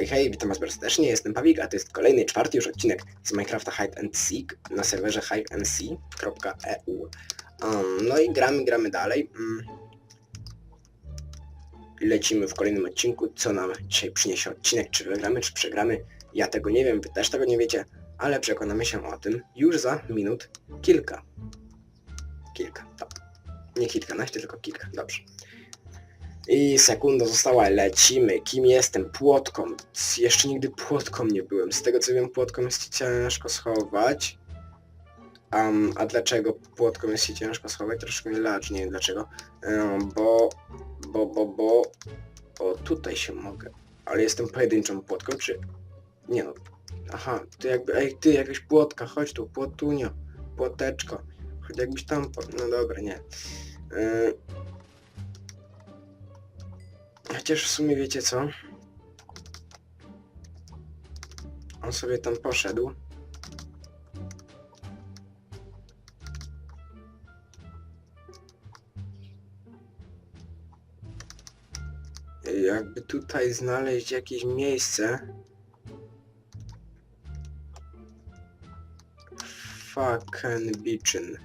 Hej, hej, witam was bardzo serdecznie, jestem Pawik, a to jest kolejny, czwarty już odcinek z Minecrafta Hide and Seek na serwerze hideandseek.eu um, No i gramy, gramy dalej. Mm. Lecimy w kolejnym odcinku, co nam dzisiaj przyniesie odcinek, czy wygramy, czy przegramy. Ja tego nie wiem, wy też tego nie wiecie, ale przekonamy się o tym już za minut kilka. Kilka, tak. Nie kilkanaście, tylko kilka, dobrze. I sekunda została, lecimy. Kim jestem? Płotką. Jeszcze nigdy płotką nie byłem. Z tego co wiem, płotką jest ci ciężko schować. Um, a dlaczego płotką jest się ciężko schować? Troszkę nie lacz, nie wiem dlaczego. Um, bo, bo, bo, bo... O, tutaj się mogę. Ale jestem pojedynczą płotką, czy... Nie no. Aha, ty jakby... Ej, ty, jakaś płotka, chodź tu, płotunio. Płoteczko. Chodź jakbyś tam... Po... No dobra, nie. Yy, Chociaż w sumie wiecie co? On sobie tam poszedł. Jakby tutaj znaleźć jakieś miejsce. Fucking bitchin.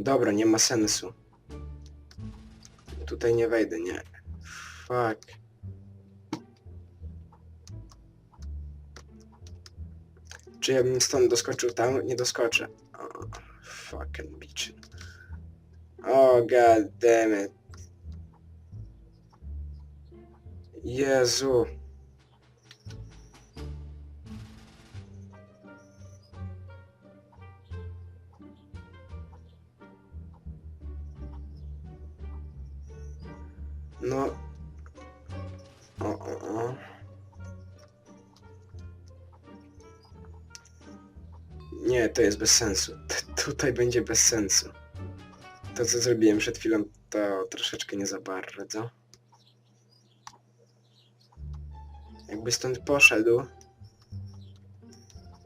Dobra, nie ma sensu. Tutaj nie wejdę, nie. Fuck. Czy ja bym stąd doskoczył tam? Nie doskoczę. Oh, fucking bitch. Oh god damn it. Jezu. No. O, o, o. Nie, to jest bez sensu. T tutaj będzie bez sensu. To, co zrobiłem przed chwilą, to troszeczkę nie za bardzo. Jakby stąd poszedł,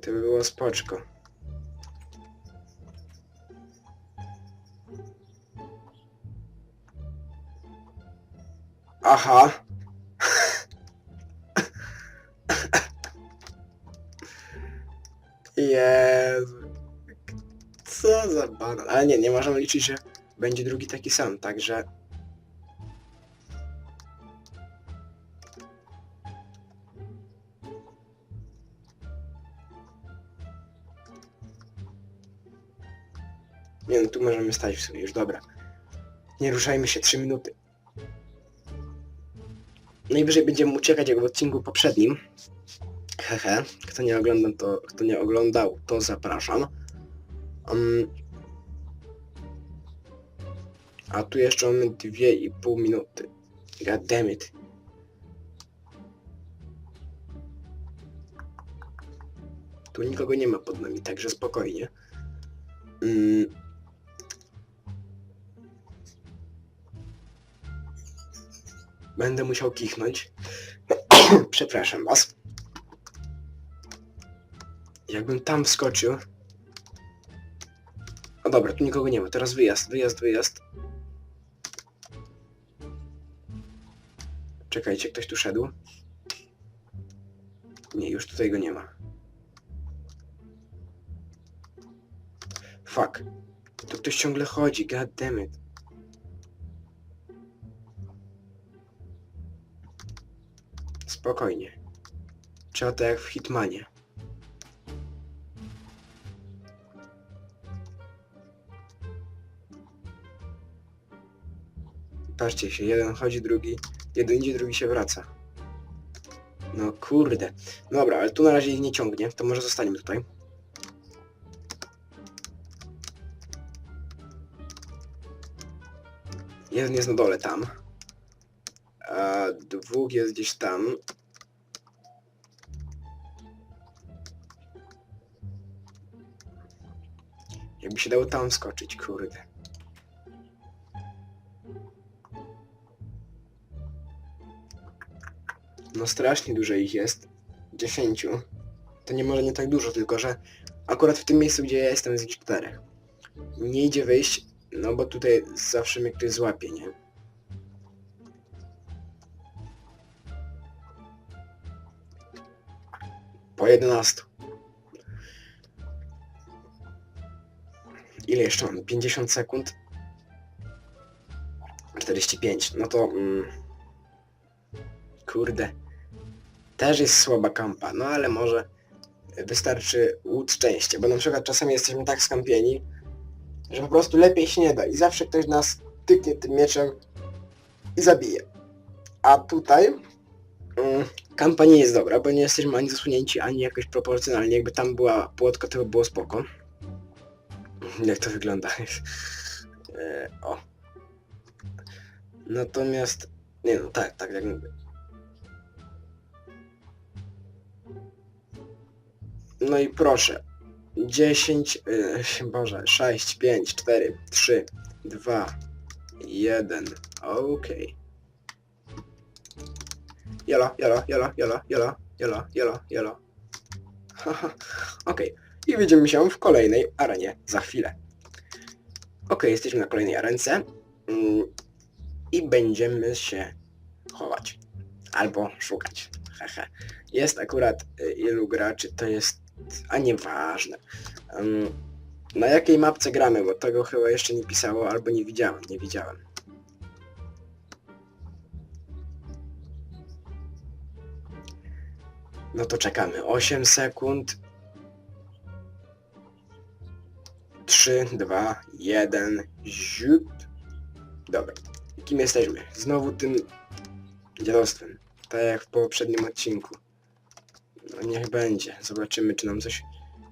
to by było spoczko. Aha. Jezu. Co za banan. Ale nie, nie możemy liczyć, że będzie drugi taki sam, także... Nie no, tu możemy stać w sumie już, dobra. Nie ruszajmy się, 3 minuty. Najwyżej będziemy uciekać jak w odcinku poprzednim. Hehe. Kto nie oglądał, to, kto nie oglądał, to zapraszam. Um, a tu jeszcze mamy 2,5 minuty. God damn it. Tu nikogo nie ma pod nami, także spokojnie. Będę musiał kichnąć. Przepraszam was. Jakbym tam wskoczył. O dobra, tu nikogo nie ma. Teraz wyjazd, wyjazd, wyjazd. Czekajcie, ktoś tu szedł? Nie, już tutaj go nie ma. Fuck. Tu ktoś ciągle chodzi, god damn it. Spokojnie. Trzeba to jak w Hitmanie. Patrzcie się, jeden chodzi, drugi... Jeden idzie, drugi się wraca. No kurde. Dobra, ale tu na razie ich nie ciągnie, to może zostaniemy tutaj. Jeden jest na dole tam. A dwóch jest gdzieś tam. Jakby się dało tam skoczyć, kurde. No strasznie dużo ich jest. Dziesięciu. to nie może nie tak dużo, tylko że akurat w tym miejscu, gdzie ja jestem, jest ich czterech. Nie idzie wyjść, no bo tutaj zawsze mnie ktoś złapie, nie? Po 11. Ile jeszcze mam? 50 sekund? 45. No to... Mm, kurde. Też jest słaba kampa, no ale może wystarczy łód szczęścia, bo na przykład czasami jesteśmy tak skampieni, że po prostu lepiej się nie da i zawsze ktoś nas tyknie tym mieczem i zabije. A tutaj mm, kampa nie jest dobra, bo nie jesteśmy ani zasunięci, ani jakoś proporcjonalnie. Jakby tam była płotka, to by było spoko. Jak to wygląda? E, o. Natomiast... Nie no, tak, tak, jak mówię. No i proszę. 10, yy, boże, 6, 5, 4, 3, 2, 1, okej. Jolo, jolo, jolo, jolo, jolo, jolo, jolo, jolo. Haha, okej. I widzimy się w kolejnej arenie za chwilę. Okej, jesteśmy na kolejnej arence. Mm, I będziemy się chować. Albo szukać. Hehe. Jest akurat y, ilu graczy, to jest... A nieważne. Um, na jakiej mapce gramy, bo tego chyba jeszcze nie pisało, albo nie widziałem, nie widziałem. No to czekamy. 8 sekund. 3, 2, 1, ziup. Dobra. Kim jesteśmy? Znowu tym dziadostwem. Tak jak w poprzednim odcinku. No niech będzie. Zobaczymy, czy nam coś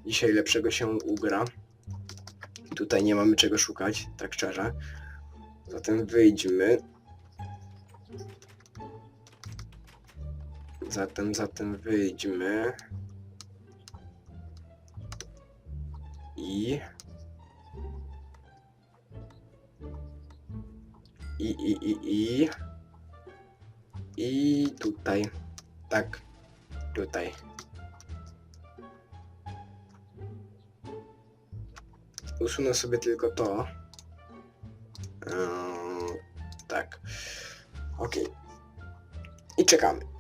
dzisiaj lepszego się ugra. Tutaj nie mamy czego szukać, tak szczerze. Zatem wyjdźmy. Zatem, zatem wyjdźmy. I... I, i, i, i... I tutaj. Tak. Tutaj. Usunę sobie tylko to. Eee, tak. Ok. I czekamy.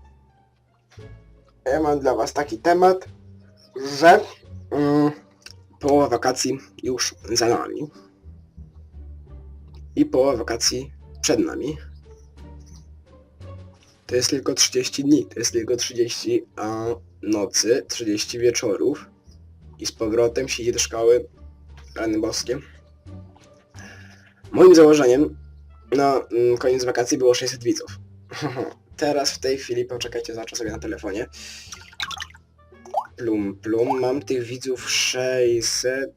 Ja mam dla was taki temat, że mm, połowa wakacji już za nami. I połowa wakacji przed nami. To jest tylko 30 dni, to jest tylko 30 a, nocy, 30 wieczorów. I z powrotem się idzie do szkoły rany boskie. Moim założeniem na mm, koniec wakacji było 600 widzów. Teraz w tej chwili, poczekajcie, zobaczę sobie na telefonie. Plum, plum, mam tych widzów 600...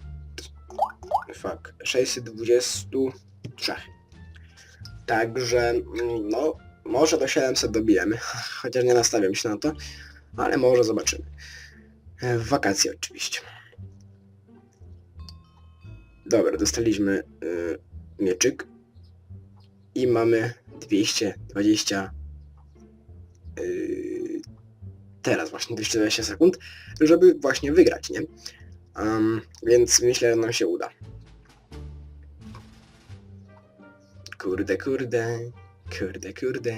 Fuck, 623. Także, no, może do 700 dobijemy, chociaż nie nastawiam się na to, ale może zobaczymy. W wakacje oczywiście. Dobra, dostaliśmy y, mieczyk i mamy 220 y, teraz właśnie 220 sekund, żeby właśnie wygrać, nie? Um, więc myślę, że nam się uda. Kurde, kurde, kurde, kurde.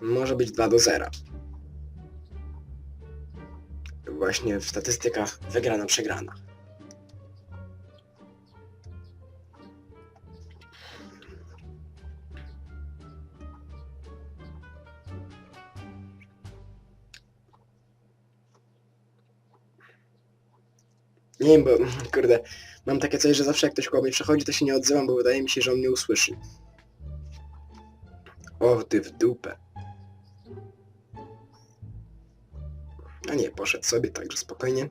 Może być 2 do 0. Właśnie w statystykach wygrana, przegrana. Nie wiem, bo kurde, mam takie coś, że zawsze jak ktoś koło mnie przechodzi, to się nie odzywam, bo wydaje mi się, że on mnie usłyszy. O, ty w dupę. A nie, poszedł sobie, także spokojnie.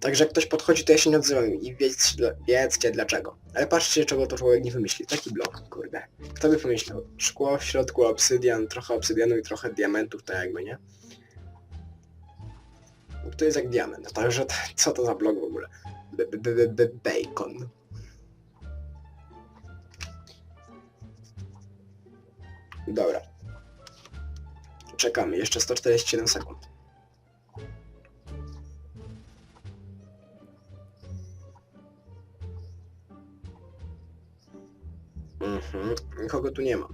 Także jak ktoś podchodzi, to ja się nie odzywam i wiedzcie, wiedzcie dlaczego. Ale patrzcie, czego to człowiek nie wymyśli. Taki blok, kurde. Kto by pomyślał? Szkło, w środku obsydian, trochę obsydianu i trochę diamentów, tak jakby, nie? To jest jak diament, także co to za blok w ogóle? B-b-b-bacon Dobra. Czekamy, jeszcze 147 sekund. Mhm, nikogo tu nie ma.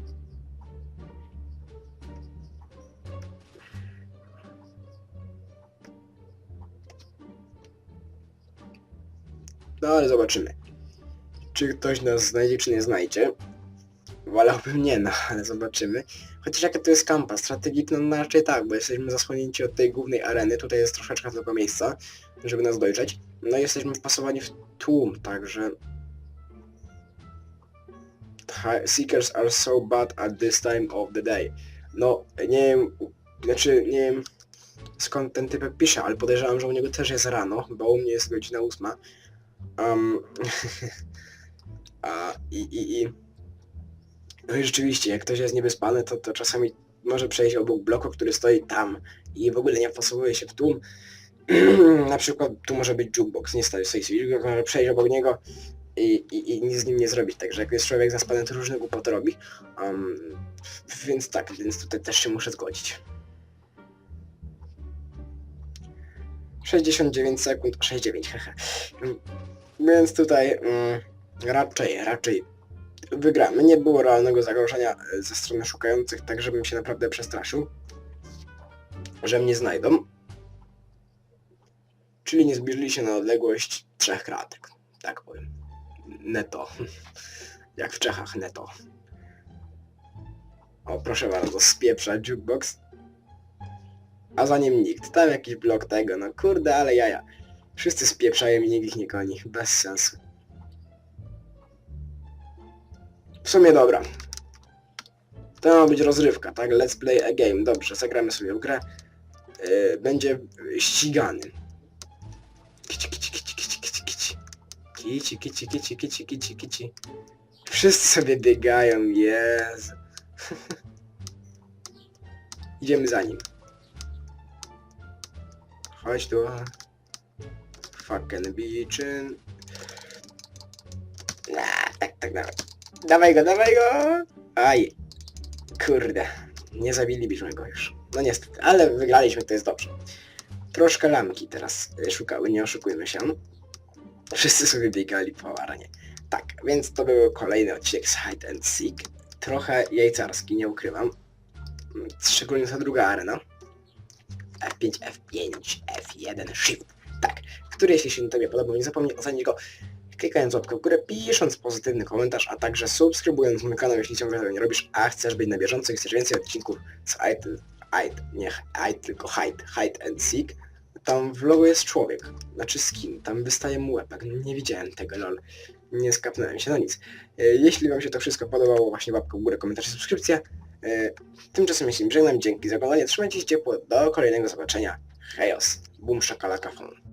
Ale zobaczymy. Czy ktoś nas znajdzie, czy nie znajdzie. Wolałbym nie, no ale zobaczymy. Chociaż jaka to jest kampa strategiczna, no raczej tak, bo jesteśmy zasłonięci od tej głównej areny. Tutaj jest troszeczkę tylko miejsca, żeby nas dojrzeć. No i jesteśmy wpasowani w tłum, także... Seekers are so bad at this time of the day. No, nie wiem, znaczy nie wiem skąd ten typek pisze, ale podejrzewam, że u niego też jest rano, bo u mnie jest godzina ósma. Um, a, i, i, i... No i rzeczywiście, jak ktoś jest niewyspany, to, to czasami może przejść obok bloku, który stoi tam i w ogóle nie wpasowuje się w tłum. Na przykład tu może być jukebox, nie stoi sobie, może przejść obok niego i, i, i nic z nim nie zrobić. Także jak jest człowiek zaspany, to różne głupoty robi. Um, więc tak, więc tutaj też się muszę zgodzić. 69 sekund, 69, haha. Więc tutaj mm, raczej, raczej wygramy. Nie było realnego zagrożenia e, ze strony szukających, tak żebym się naprawdę przestraszył, że mnie znajdą. Czyli nie zbliżyli się na odległość trzech kratek, tak powiem. Neto. Jak w Czechach neto. O, proszę bardzo, spieprza jukebox. A za nim nikt. Tam jakiś blok tego, no kurde, ale jaja. Wszyscy spieprzają i nikt ich nie goni. Bez sensu. W sumie dobra. To ma być rozrywka, tak? Let's play a game. Dobrze, zagramy sobie w grę. Yy, będzie ścigany. Kici, kici, kici, kici, kici, kici. Kici, kici, kici, kici, kici, kici. Wszyscy sobie biegają, jest. Idziemy za nim. Chodź tu. Fucking bitchin. Nah, tak, tak, dawaj. Dawaj go, dawaj go! Aj. Kurde. Nie zabilibyśmy go już. No niestety, ale wygraliśmy, to jest dobrze. Troszkę lamki teraz y, szukały, nie oszukujmy się. Wszyscy sobie biegali po arenie. Tak, więc to był kolejny odcinek z Hide and Seek. Trochę jajcarski, nie ukrywam. Szczególnie ta druga arena. F5, F5, F1, Shift. Tak, który jeśli się Tobie podobał, nie zapomnij ocenić go klikając łapkę w górę, pisząc pozytywny komentarz, a także subskrybując mój kanał, jeśli ciągle tego nie robisz, a chcesz być na bieżąco i chcesz więcej odcinków z Hide, Hide, nie Hide, tylko Hide, Hide and Seek, tam w logo jest człowiek, znaczy skin, tam wystaje mu łepek, nie widziałem tego, lol, nie skapnąłem się, no nic. E, Jeśli Wam się to wszystko podobało, właśnie łapkę w górę, komentarz i subskrypcja. E, Tymczasem jeśli żegnam, dzięki za oglądanie, trzymajcie się ciepło, do kolejnego zobaczenia, hejos, boom szakalaka phone.